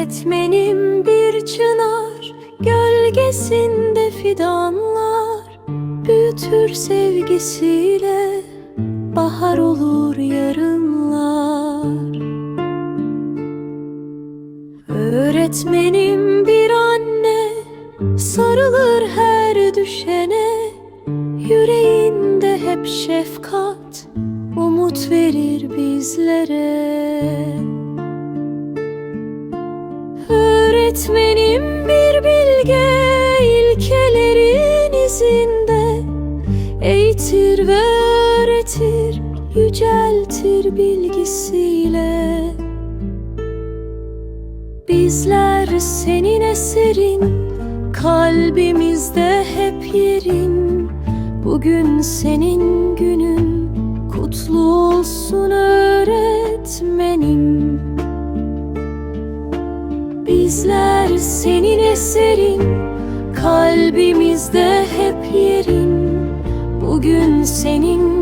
Öğretmenim bir çınar Gölgesinde fidanlar. Büyütür sevgisiyle Bahar olur yarınlar. Öğretmenim bir anne Sarılır her düşene. Yüreğinde hep şefkat Umut verir bizlere Öğretmenim bir bilge ilkelerin izinde. Eğitir ve öğretir Yüceltir bilgisiyle. Bizler senin eserin Kalbimizde hep yerin. Bugün senin günün Kutlu olsun öğretmenim Bizler senin eserin Kalbimizde hep yerin. Bugün senin